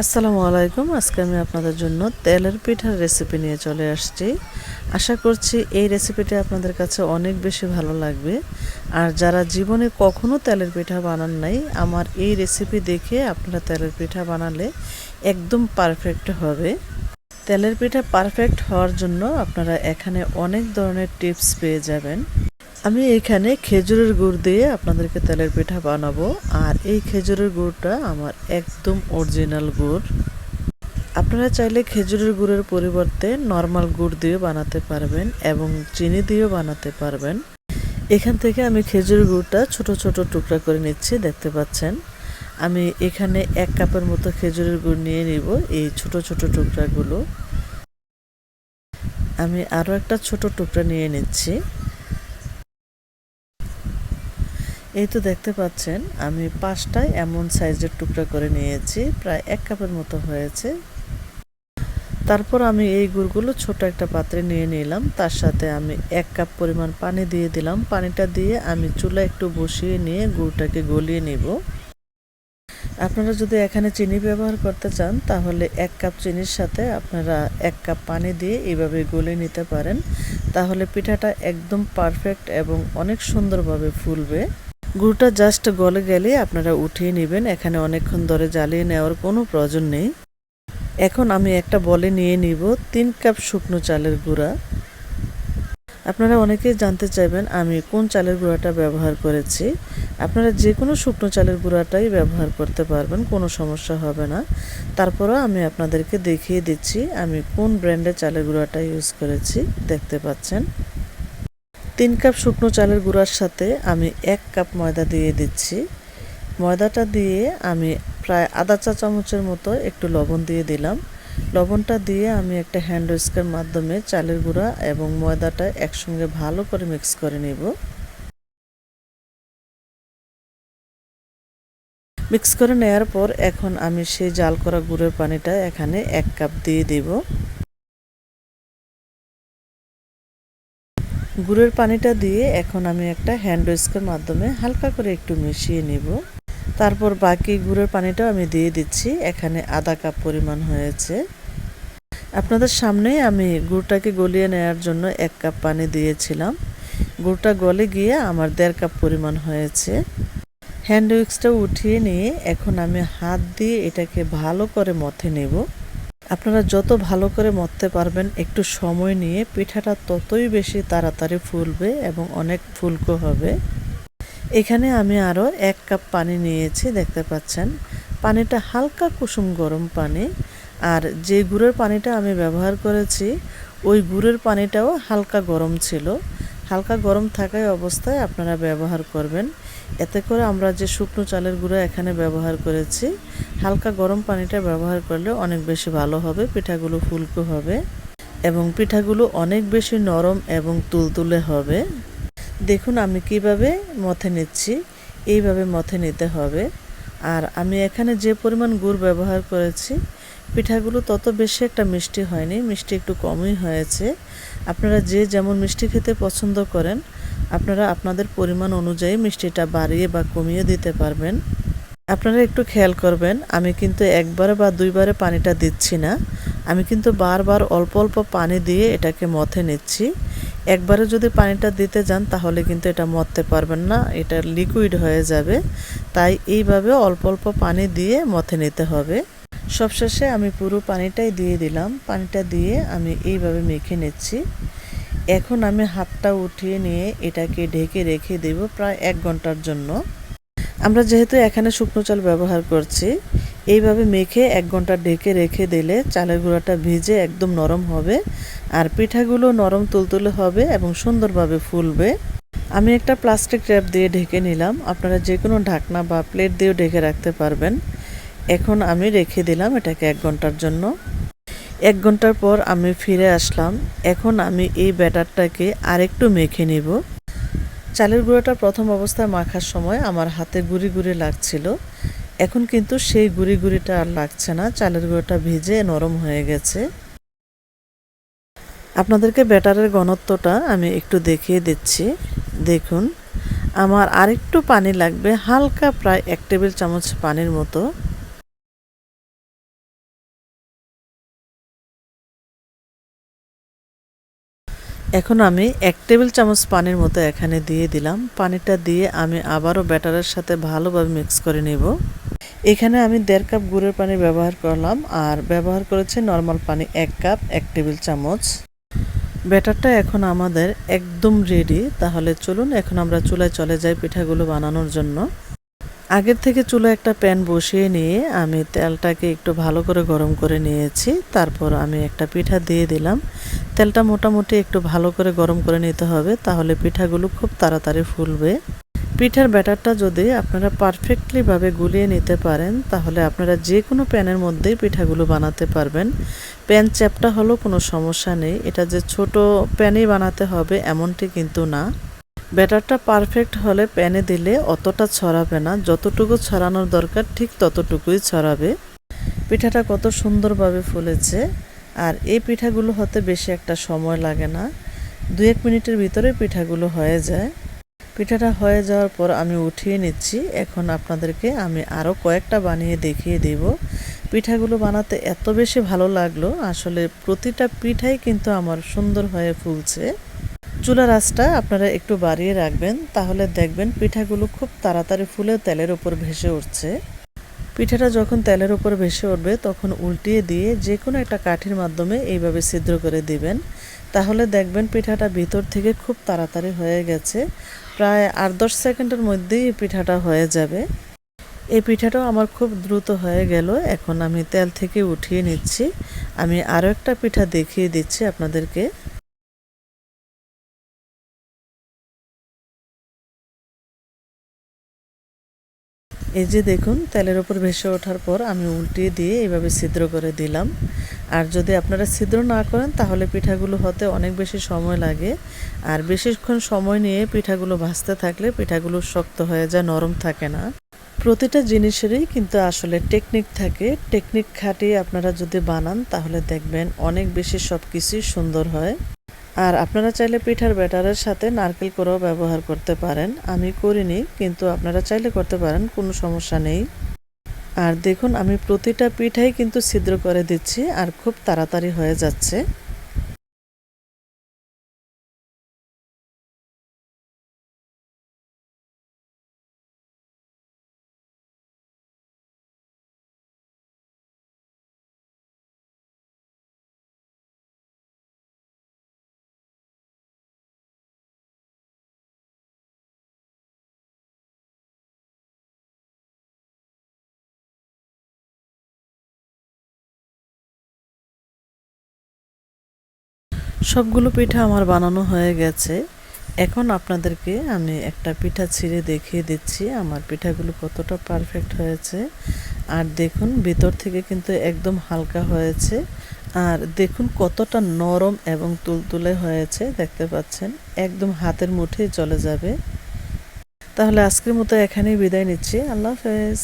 আসসালামু আলাইকুম। আজকে আমি আপনাদের জন্য তেলের পিঠার রেসিপি নিয়ে চলে আসছি। আশা করছি এই রেসিপিটি আপনাদের কাছে অনেক বেশি ভালো লাগবে। আর যারা জীবনে কখনো তেলের পিঠা বানান নাই, আমার এই রেসিপি দেখে আপনারা তেলের পিঠা বানালে একদম পারফেক্ট হবে। তেলের পিঠা পারফেক্ট হওয়ার জন্য আপনারা এখানে অনেক ধরনের টিপস পেয়ে যাবেন। আমি এখানে খেজুরের গুড় দিয়ে আপনাদেরকে তেলের পিঠা বানাবো, আর এই খেজুরের গুড়টা আমার একদম অরিজিনাল গুড়। আপনারা চাইলে খেজুরের গুড়ের পরিবর্তে নর্মাল গুড় দিয়ে বানাতে পারবেন এবং চিনি দিয়েও বানাতে পারবেন। এখান থেকে আমি খেজুরের গুড়টা ছোট ছোট টুকরা করে নিচ্ছি, দেখতে পাচ্ছেন। আমি এখানে এক কাপের মতো খেজুরের গুড় নিয়ে নিব এই ছোট ছোট টুকরাগুলো। আমি আরও একটা ছোট টুকরা নিয়ে নিচ্ছি। এই তো দেখতে পাচ্ছেন, আমি পাঁচটায় এমন সাইজের টুকরা করে নিয়েছি, প্রায় এক কাপের মতো হয়েছে। তারপর আমি এই গুড়গুলো ছোট একটা পাত্রে নিয়ে নিলাম, তার সাথে আমি এক কাপ পরিমাণ পানি দিয়ে দিলাম। পানিটা দিয়ে আমি চুলা একটু বসিয়ে নিয়ে গুড়টাকে গলিয়ে নিব। আপনারা যদি এখানে চিনি ব্যবহার করতে চান, তাহলে এক কাপ চিনির সাথে আপনারা এক কাপ পানি দিয়ে এইভাবে গলিয়ে নিতে পারেন। তাহলে পিঠাটা একদম পারফেক্ট এবং অনেক সুন্দরভাবে ফুলবে। গুড়টা জাস্ট গলে গেলে আপনারা উঠিয়ে নেবেন। এখানে অনেকক্ষণ ধরে জ্বালিয়ে নেওয়ার কোনো প্রয়োজন নেই। এখন আমি একটা বলে নিয়ে নিব তিন কাপ শুকনো চালের গুঁড়া। আপনারা অনেকেই জানতে চাইবেন, আমি কোন চালের গুঁড়াটা ব্যবহার করেছি। আপনারা যে কোনো শুকনো চালের গুঁড়াটাই ব্যবহার করতে পারবেন, কোনো সমস্যা হবে না। তারপরও আমি আপনাদেরকে দেখিয়ে দিচ্ছি, আমি কোন ব্র্যান্ডের চালের গুঁড়াটা ইউজ করেছি, দেখতে পাচ্ছেন। তিন কাপ শুকনো চালের গুঁড়ার সাথে আমি এক কাপ ময়দা দিয়ে দিচ্ছি। ময়দাটা দিয়ে আমি প্রায় আধা চা চামচের মতো একটু লবণ দিয়ে দিলাম। লবণটা দিয়ে আমি একটা হ্যান্ড উইস্কের মাধ্যমে চালের গুঁড়া এবং ময়দাটা একসঙ্গে ভালো করে মিক্স করে নেব। মিক্স করে নেওয়ার পর এখন আমি সেই জাল করা গুড়ের পানিটা এখানে এক কাপ দিয়ে দেব। গুড়ের পানিটা দিয়ে এখন আমি একটা হ্যান্ড উইস্কের মাধ্যমে হালকা করে একটু মিশিয়ে নিব। তারপর বাকি গুড়ের পানিটাও আমি দিয়ে দিচ্ছি, এখানে আধা কাপ পরিমাণ হয়েছে। আপনাদের সামনে আমি গুড়টাকে গলিয়ে নেওয়ার জন্য এক কাপ পানি দিয়েছিলাম। গুড়টা গলে গিয়ে আমার দেড় কাপ পরিমাণ হয়েছে। হ্যান্ড উইক্সটা উঠিয়ে নিয়ে এখন আমি হাত দিয়ে এটাকে ভালো করে মথে নেব। আপনারা যত ভালো করে মথতে পারবেন, একটু সময় নিয়ে পিঠাটা ততই বেশি তাড়াতাড়ি ফুলবে এবং অনেক ফুলকো হবে। এখানে আমি আরও এক কাপ পানি নিয়েছি, দেখতে পাচ্ছেন। পানিটা হালকা কুসুম গরম পানি, আর যে গুড়ের পানিটা আমি ব্যবহার করেছি, ওই গুড়ের পানিটাও হালকা গরম ছিল। হালকা গরম থাকায় অবস্থায় আপনারা ব্যবহার করবেন। এতে করে আমরা যে শুকনো চালের গুঁড়ো এখানে ব্যবহার করেছি, হালকা গরম পানিটা ব্যবহার করলে অনেক বেশি ভালো হবে, পিঠাগুলো ফুলকো হবে এবং পিঠাগুলো অনেক বেশি নরম এবং তুলতুলে হবে। দেখুন আমি কীভাবে মথে নিচ্ছি, এইভাবে মথে নিতে হবে। আর আমি এখানে যে পরিমাণ গুড় ব্যবহার করেছি, পিঠাগুলো তত বেশি একটা মিষ্টি হয়নি, মিষ্টি একটু কমই হয়েছে। আপনারা যে যেমন মিষ্টি খেতে পছন্দ করেন আপনারা আপনাদের পরিমাণ অনুযায়ী মিষ্টিটা বাড়িয়ে বা কমিয়ে দিতে পারবেন। আপনারা একটু খেয়াল করবেন, আমি কিন্তু একবারে বা দুইবারে পানিটা দিচ্ছি না। আমি কিন্তু বারবার অল্প অল্প পানি দিয়ে এটাকে মথে নিচ্ছি। একবারে যদি পানিটা দিতে যান, তাহলে কিন্তু এটা মরতে পারবেন না, এটা লিকুইড হয়ে যাবে। তাই এইভাবে অল্প অল্প পানি দিয়ে মথে নিতে হবে। সবশেষে আমি পুরো পানিটাই দিয়ে দিলাম। পানিটা দিয়ে আমি এইভাবে মেখে নিচ্ছি। এখন আমি হাতটা উঠিয়ে নিয়ে এটাকে ঢেকে রেখে দেব প্রায় এক ঘণ্টার জন্য। আমরা যেহেতু এখানে শুকনো চাল ব্যবহার করছি, এইভাবে মেখে এক ঘণ্টা ঢেকে রেখে দিলে চালের গুঁড়াটা ভিজে একদম নরম হবে আর পিঠাগুলো নরম তুলতুলে হবে এবং সুন্দরভাবে ফুলবে। আমি একটা প্লাস্টিক র্যাপ দিয়ে ঢেকে নিলাম। আপনারা যে কোনো ঢাকনা বা প্লেট দিয়েও ঢেকে রাখতে পারবেন। এখন আমি রেখে দিলাম এটাকে এক ঘণ্টার জন্য। এক ঘণ্টার পর আমি ফিরে আসলাম। এখন আমি এই ব্যাটারটাকে আরেকটু মেখে নিব। চালের গুঁড়োটা প্রথম অবস্থায় মাখার সময় আমার হাতে গুড়ি গুড়ি লাগছিল। এখন কিন্তু সেই গুড়ি গুড়িটা আর লাগছে না। চালের গুঁড়োটা ভিজে নরম হয়ে গেছে। আপনাদেরকে ব্যাটারের ঘনত্বটা আমি একটু দেখিয়ে দিচ্ছি। দেখুন, আমার আরেকটু পানি লাগবে, হালকা প্রায় এক টেবিল চামচ পানির মতো। এখন আমি এক টেবিল চামচ পানির মতো এখানে দিয়ে দিলাম। পানিটা দিয়ে আমি আবারও ব্যাটারের সাথে ভালোভাবে মিক্স করে নেব। এখানে আমি দেড় কাপ গুড়ের পানি ব্যবহার করলাম আর ব্যবহার করেছি নর্মাল পানি এক কাপ, এক টেবিল চামচ। ব্যাটারটা এখন আমাদের একদম রেডি তাহলে চলুন, এখন আমরা চুলায় চলে যাই পিঠাগুলো বানানোর জন্য। আগের থেকে চুলা একটা প্যান বসিয়ে নিয়ে আমি তেলটাকে একটু ভালো করে গরম করে নিয়েছি। তারপর আমি একটা পিঠা দিয়ে দিলাম। তেলটা মোটামুটি একটু ভালো করে গরম করে নিতে হবে, তাহলে পিঠাগুলো খুব তাড়াতাড়ি ফুলবে। পিঠার ব্যাটারটা যদি আপনারা পারফেক্টলিভাবে গুলিয়ে নিতে পারেন, তাহলে আপনারা যে কোনো প্যানের মধ্যেই পিঠাগুলো বানাতে পারবেন। প্যান চ্যাপটা হলেও কোনো সমস্যা নেই। এটা যে ছোট প্যানেই বানাতে হবে এমনটি কিন্তু না। ব্যাটারটা পারফেক্ট হলে প্যানে দিলে অতটা ছড়াবে না। যতটুকু ছড়ানোর দরকার, ঠিক ততটুকুই ছড়াবে। পিঠাটা কত সুন্দরভাবে ফুলেছে। আর এই পিঠাগুলো হতে বেশি একটা সময় লাগে না। দু এক মিনিটের ভিতরে পিঠাগুলো হয়ে যায়। পিঠাটা হয়ে যাওয়ার পর আমি উঠিয়ে নিচ্ছি। এখন আপনাদেরকে আমি আরও কয়েকটা বানিয়ে দেখিয়ে দেব। পিঠাগুলো বানাতে এত বেশি ভালো লাগল। আসলে প্রতিটা পিঠাই কিন্তু আমার সুন্দর হয়ে ফুলছে। চুলার আঁচটা আপনারা একটু বাড়িয়ে রাখবেন, তাহলে দেখবেন পিঠাগুলো খুব তাড়াতাড়ি ফুলে তেলের উপর ভেসে উঠছে। পিঠাটা যখন তেলের উপর ভেসে উঠবে, তখন উল্টিয়ে দিয়ে যে কোনো একটা কাঠির মাধ্যমে এইভাবে ছিদ্র করে দিবেন। তাহলে দেখবেন পিঠাটা ভিতর থেকে খুব তাড়াতাড়ি হয়ে গেছে। প্রায় আট দশ সেকেন্ডের মধ্যেই পিঠাটা হয়ে যাবে। এই পিঠাটাও আমার খুব দ্রুত হয়ে গেল। এখন আমি তেল থেকে উঠিয়ে নিচ্ছি। আমি আরও একটা পিঠা দেখিয়ে দিচ্ছি আপনাদেরকে। এই যে দেখুন, তেলের ওপর ভেসে ওঠার পর আমি উল্টিয়ে দিয়ে এভাবে ছিদ্র করে দিলাম। আর যদি আপনারা ছিদ্র না করেন, তাহলে পিঠাগুলো হতে অনেক বেশি সময় লাগে। আর বেশিক্ষণ সময় নিয়ে পিঠাগুলো ভাজতে থাকলে পিঠাগুলো শক্ত হয়ে যায়, নরম থাকে না। প্রতিটা জিনিসেরই কিন্তু আসলে টেকনিক থাকে। টেকনিক খাটিয়ে আপনারা যদি বানান, তাহলে দেখবেন অনেক বেশি সব কিছুই সুন্দর হয়। আর আপনারা চাইলে পিঠার ব্যাটারের সাথে নারকেল করেও ব্যবহার করতে পারেন। আমি করিনি, কিন্তু আপনারা চাইলে করতে পারেন, কোনো সমস্যা নেই। আর দেখুন, আমি প্রতিটা পিঠাই কিন্তু ছিদ্র করে দিচ্ছি, আর খুব তাড়াতাড়ি হয়ে যাচ্ছে। সবগুলো পিঠা আমার বানানো হয়ে গেছে। এখন আপনাদেরকে আমি একটা পিঠা ছিঁড়ে দেখিয়ে দিচ্ছি। আমার পিঠাগুলো কতটা পারফেক্ট হয়েছে। আর দেখুন, ভিতর থেকে কিন্তু একদম হালকা হয়েছে। আর দেখুন, কতটা নরম এবং তুলতুলে হয়েছে, দেখতে পাচ্ছেন? একদম হাতের মুঠেই চলে যাবে। তাহলে আজকের মতো এখানেই বিদায় নিচ্ছি। আল্লাহ হাফেজ।